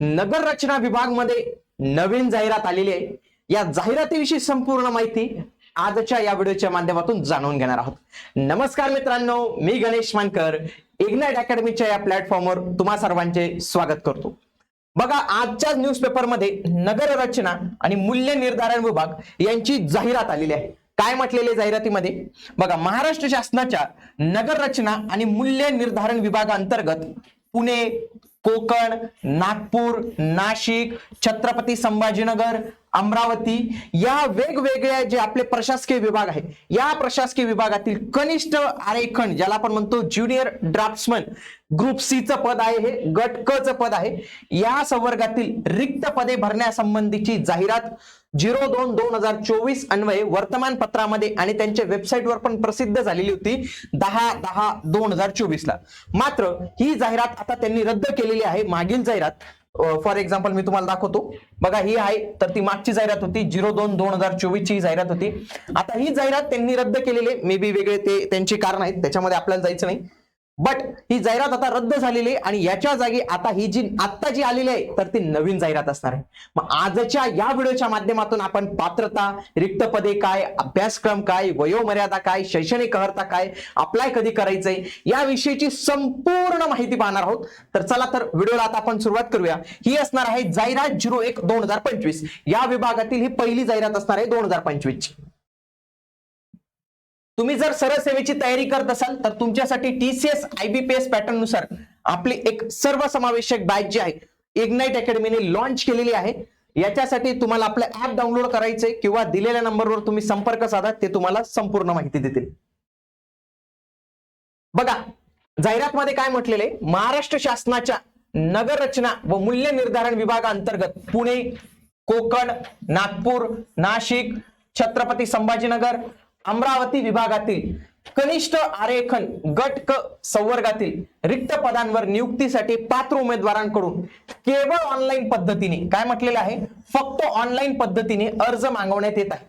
नगर रचना विभागमध्ये नवीन जाहिरात आलेली आहे. या जाहिरातीविषयी संपूर्ण माहिती आजच्या या व्हिडिओच्या माध्यमातून जाणून घेणार आहोत. नमस्कार मित्रांनो मी गणेश मानकर इग्नाइट अकॅडमीच्या या प्लॅटफॉर्मवर तुम्हा सर्वांचे स्वागत करतो. बघा आजच्या न्यूजपेपरमध्ये नगर रचना आणि मूल्य निर्धारण विभाग यांची जाहिरात आलेली आहे. काय म्हटलेले जाहिरातीमध्ये? बघा महाराष्ट्र शासनाच्या नगर रचना आणि मूल्य निर्धारण विभागाअंतर्गत पुणे कोकण नागपूर नाशिक छत्रपती संभाजीनगर अमरावती या वेगवेगळ्या जे आपले प्रशासकीय विभाग आहे या प्रशासकीय विभागातील कनिष्ठ आरेखन ज्याला आपण म्हणतो ज्युनियर ड्राफ्ट्समन ग्रुप सी चं पद आहे हे गट क पद आहे या संवर्गातील रिक्त पदे भरण्यासंबंधीची जाहिरात झिरो दोन दोन हजार चोवीस अन्वये वर्तमानपत्रामध्ये आणि त्यांच्या वेबसाईटवर पण प्रसिद्ध झालेली होती दहा दहा दोन हजार चोवीसला. मात्र ही जाहिरात आता त्यांनी रद्द केलेली आहे मागील जाहिरात फॉर एक्झाम्पल मी तुम्हाला दाखवतो. बघा ही आहे तर ती मागची जाहिरात होती झिरो दोन दोन हजार चोवीस ची जाहिरात होती. आता ही जाहिरात त्यांनी रद्द केलेली मे बी वेगळे ते त्यांची कारण आहेत. त्याच्यामध्ये आपल्याला जायचं नाही. बट ही जाहिरात आता रद्द झालेली आहे आणि याच्या जागी आता ही जी आत्ता जी आलेली आहे तर ती नवीन जाहिरात असणार आहे. मग आजच्या या व्हिडिओच्या माध्यमातून आपण पात्रता रिक्त पदे काय अभ्यासक्रम काय वयोमर्यादा काय शैक्षणिक अर्हता काय अप्लाय कधी करायचंय याविषयीची संपूर्ण माहिती पाहणार आहोत. तर चला तर व्हिडिओला आता आपण सुरुवात करूया. ही असणार आहे जाहिरात झिरो एक दोन हजार पंचवीस. या विभागातील ही पहिली जाहिरात असणार आहे दोन हजार पंचवीस ची तुम्ही जर सरळ सेवेची तयारी करत असाल तर तुमच्यासाठी टीसीएस आयबीपीएस पॅटर्ननुसार आपली एक सर्वसमावेशक बॅच जी आहे इग्नाइट अकॅडमीने लॉन्च केलेली आहे. याच्यासाठी तुम्हाला आपलं ऍप डाउनलोड करायचंय किंवा दिलेल्या नंबरवर तुम्ही संपर्क साधा ते तुम्हाला संपूर्ण माहिती देतील. बघा जाहिरात मध्ये काय म्हटलेले महाराष्ट्र शासनाच्या नगर रचना व मूल्य निर्धारण विभागाअंतर्गत पुणे कोकण नागपूर नाशिक छत्रपती संभाजीनगर अमरावती विभागातील कनिष्ठ आरेखन गट क संवर्गातील रिक्त पदांवर नियुक्तीसाठी पात्र उमेदवारांकडून केवळ ऑनलाईन पद्धतीने काय म्हटलेलं आहे? फक्त ऑनलाईन पद्धतीने अर्ज मागवण्यात येत आहे.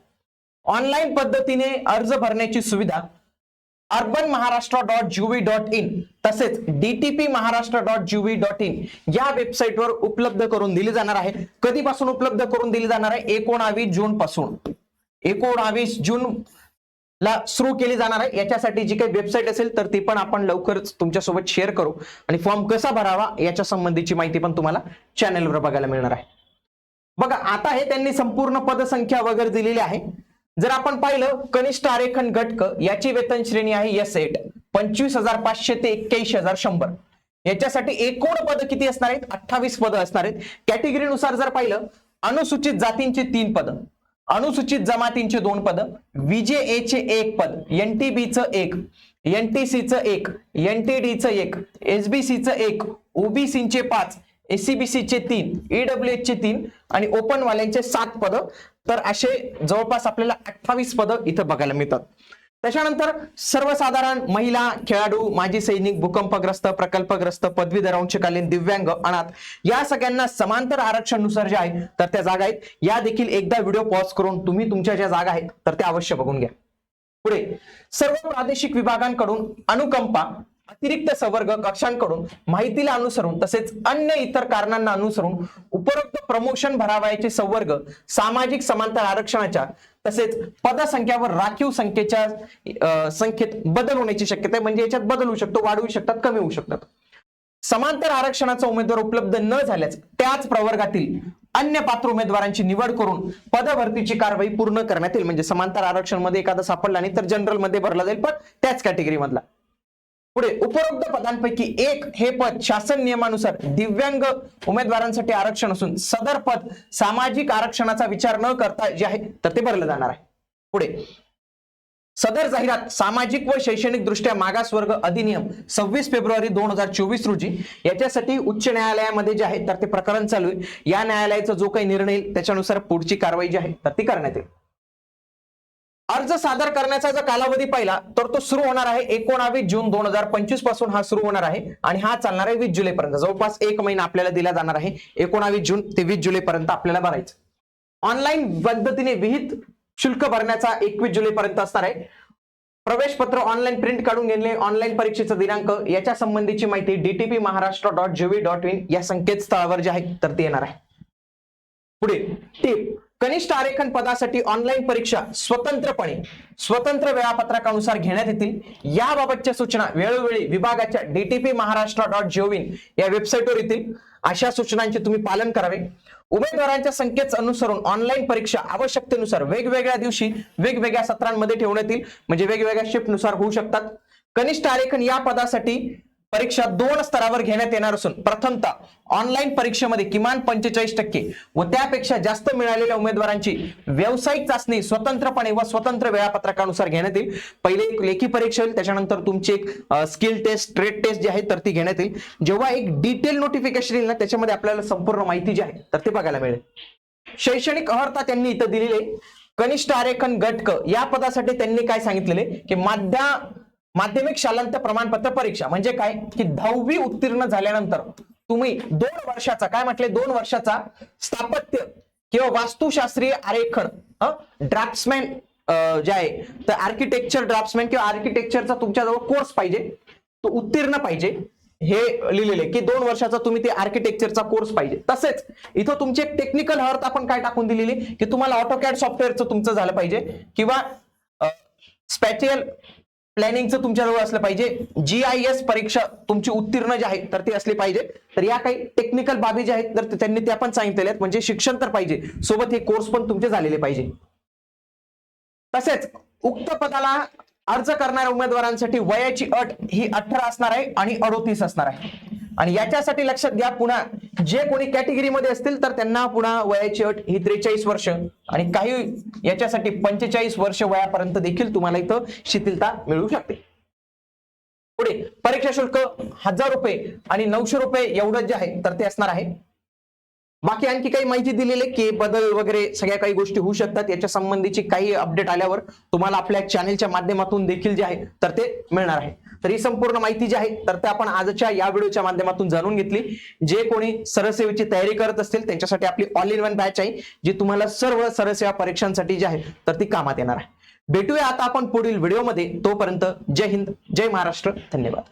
ऑनलाईन पद्धतीने अर्ज भरण्याची सुविधा urban Maharashtra dot GV dot in तसेच DTP Maharashtra dot GV dot in या वेबसाईटवर उपलब्ध करून दिली जाणार आहे. कधीपासून उपलब्ध करून दिली जाणार आहे? एकोणावीस जून पासून एकोणावीस जून ला सुरू केली जाणार आहे. याच्यासाठी जी काही वेबसाईट असेल तर ती पण आपण लवकरच तुमच्यासोबत शेअर करू. आणि फॉर्म कसा भरावा याच्या संबंधीची माहिती पण तुम्हाला चॅनलवर बघायला मिळणार आहे. बघा आता हे त्यांनी संपूर्ण पदसंख्या वगैरे दिलेली आहे. जर आपण पाहिलं कनिष्ठ आरेखन घटक याची वेतन श्रेणी आहे एस एट पंचवीस हजार पाचशे ते एक्क्याऐंशी हजार शंभर. याच्यासाठी एकूण पद किती असणार आहेत? अठ्ठावीस पद असणार आहेत. कॅटेगरीनुसार जर पाहिलं अनुसूचित जातींची तीन पद. अनुसूचित जमातींचे दोन पद चे एक पद एनटीबीचं एक एनटीसीचं एक एनटीडीचं एक एसबीसीचं एक ओबीसीचे पाच एसीबीसीचे तीन ईडब्ल्यूएचचे तीन आणि ओपन वाल्यांचे सात पद. तर असे जवळपास आपल्याला अठ्ठावीस पद इथं बघायला मिळतात. त्याच्यानंतर सर्वसाधारण महिला खेळाडू माजी सैनिक भूकंपग्रस्त प्रकल्पग्रस्त पदवीधर अंशकालीन दिव्यांग अनाथ या सगळ्यांना समांतर आरक्षणनुसार जे आहे तर त्या जागा आहेत. या देखील एकदा व्हिडिओ पॉज करून तुम्ही तुमच्या ज्या जागा आहेत तर त्या अवश्य बघून घ्या. पुढे सर्व प्रादेशिक विभागांकडून अनुकंपा अतिरिक्त संवर्ग कक्षांकडून माहितीला अनुसरून तसेच अन्य इतर कारणांना अनुसरून उपरोक्त प्रमोशन भरावयाचे संवर्ग सामाजिक समांतर आरक्षणाच्या तसेच पदसंख्यावर राखीव संख्येच्या संख्येत बदल होण्याची शक्यता आहे. म्हणजे याच्यात बदल होऊ शकतो वाढवू शकतात कमी होऊ शकतात. समांतर आरक्षणाचा उमेदवार उपलब्ध न झाल्यास त्याच प्रवर्गातील अन्य पात्र उमेदवारांची निवड करून पदभरतीची कारवाई पूर्ण करण्यात येईल. म्हणजे समांतर आरक्षणमध्ये एखादा सापडला नाही तर जनरलमध्ये भरला जाईल पण त्याच कॅटेगरी मधला. पुढे उपरोक्त पदांपैकी एक हे पद शासन नियमानुसार दिव्यांग उमेदवारांसाठी आरक्षण असून सदर पद सामाजिक आरक्षणाचा विचार न करता जे आहे तर ते भरलं जाणार आहे. पुढे सदर जाहिरात सामाजिक व शैक्षणिक दृष्ट्या मागासवर्ग अधिनियम सव्वीस फेब्रुवारी दोन हजार चोवीस रोजी याच्यासाठी उच्च न्यायालयामध्ये जे आहे तर ते प्रकरण चालू आहे. या न्यायालयाचा जो काही निर्णय त्याच्यानुसार पुढची कारवाई जी आहे तर ती करण्यात येईल. अर्ज सादर करण्याचा जर कालावधी पाहिला तर तो सुरू होणार आहे एकोणावीस जून दोन हजार पंचवीसपासून हा सुरू होणार आहे आणि हा चालणार आहे वीस जुलै पर्यंत जवळपास एक महिना आपल्याला दिला जाणार आहे. एकोणावीस जून ते वीस जुलै पर्यंत आपल्याला भरायचं. ऑनलाईन पद्धतीने विहित शुल्क भरण्याचा एकवीस जुलै पर्यंत असणार आहे. प्रवेश पत्र ऑनलाईन प्रिंट काढून घेणे ऑनलाईन परीक्षेचा दिनांक याच्या संबंधीची माहिती DTP Maharashtra dot GV dot in या संकेतस्थळावर जे आहे तर ते येणार आहे. पुढे टीप. कनिष्ठ आरेखन पदासाठी ऑनलाईन परीक्षा स्वतंत्रपणे स्वतंत्र वेळापत्रकानुसार घेण्यात येतील. याबाबतच्या सूचना वेळोवेळी विभागाच्या डीटीपी महाराष्ट्र डॉट जीओविन या वेबसाईटवर येतील. अशा सूचनांचे तुम्ही पालन करावे. उमेदवारांच्या संख्येच अनुसरून ऑनलाईन परीक्षा आवश्यकतेनुसार वेगवेगळ्या दिवशी वेगवेगळ्या सत्रांमध्ये ठेवण्यात येईल म्हणजे वेगवेगळ्या शिफ्टनुसार होऊ शकतात. कनिष्ठ आरेखन या पदासाठी परीक्षा दोन स्तरावर घेण्यात येणार असून प्रथमतः ऑनलाईन परीक्षेमध्ये किमान पंचेचाळीस टक्के व त्यापेक्षा जास्त मिळालेल्या उमेदवारांची व्यावसायिक चाचणी स्वतंत्रपणे व स्वतंत्र वेळापत्रकानुसार घेण्यात येईल. पहिले एक लेखी परीक्षा होईल त्याच्यानंतर तुमची एक स्किल टेस्ट ट्रेड टेस्ट जी आहे तर ती घेण्यात येईल. जेव्हा एक डिटेल नोटिफिकेशन येईल ना त्याच्यामध्ये आपल्याला संपूर्ण माहिती जी आहे तर ते बघायला मिळेल. शैक्षणिक अर्हता त्यांनी इथं दिलेली. आहे कनिष्ठ आरेखन गटक या पदासाठी त्यांनी काय सांगितलेले? की माध्या माध्यमिक शालांत प्रमाणपत्र परीक्षा. म्हणजे काय? की दहावी उत्तीर्ण झाल्यानंतर तुम्ही दोन वर्षाचा काय म्हटले? दोन वर्षाचा स्थापत्य किंवा वास्तुशास्त्रीय आरेखन ड्राफ्ट्समॅन जे आहे तर आर्किटेक्चर ड्राफ्ट्समॅन किंवा आर्किटेक्चरचा तुमच्याजवळ कोर्स पाहिजे. तो उत्तीर्ण पाहिजे. हे लिहिलेले की दोन वर्षाचा तुम्ही ते आर्किटेक्चरचा कोर्स पाहिजे. तसेच इथं तुमची एक टेक्निकल हर्थ आपण काय टाकून दिलेली की तुम्हाला ऑटोकॅड सॉफ्टवेअरचं तुमचं झालं पाहिजे. किंवा स्पॅटियल प्लॅनिंगचं तुमच्याजवळ असलं पाहिजे. जी आय एस परीक्षा तुमची उत्तीर्ण जी आहे तर ती असली पाहिजे. तर या काही टेक्निकल बाबी ज्या आहेत तर त्यांनी त्या पण सांगितलेल्या आहेत. म्हणजे शिक्षण तर पाहिजे. सोबत हे कोर्स पण तुमचे झालेले पाहिजे. तसेच उक्त पदाला अर्ज करणाऱ्या उमेदवारांसाठी वयाची अट ही अठरा असणार आहे आणि अडोतीस असणार आहे. आणि याच्यासाठी लक्षात घ्या पुन्हा जे कोणी कॅटेगरीमध्ये असतील तर त्यांना पुन्हा वयाची अट ही त्रेचाळीस वर्ष. आणि काही याच्यासाठी पंचेचाळीस वर्ष वयापर्यंत देखील तुम्हाला इथं शिथिलता मिळू शकते. पुढे परीक्षा शुल्क हजार रुपये आणि नऊशे रुपये एवढं जे आहे तर ते असणार आहे. बाकी आणखी काही माहिती दिलेली आहे की बदल वगैरे सगळ्या काही गोष्टी होऊ शकतात. याच्या संबंधीची काही अपडेट आल्यावर तुम्हाला आपल्या चॅनेलच्या माध्यमातून देखील जे आहे तर ते मिळणार आहे. तर ही संपूर्ण माहिती जी आहे तर ते आपण आजच्या या व्हिडिओच्या माध्यमातून जाणून घेतली. जे कोणी सरसेवेची तयारी करत असतील त्यांच्यासाठी आपली ऑल इन वन बॅच आहे जी तुम्हाला सर्व सरसेवा परीक्षांसाठी जी आहे तर ती कामात येणार आहे. भेटूया आता आपण पुढील व्हिडिओमध्ये. तोपर्यंत जय हिंद जय महाराष्ट्र. धन्यवाद.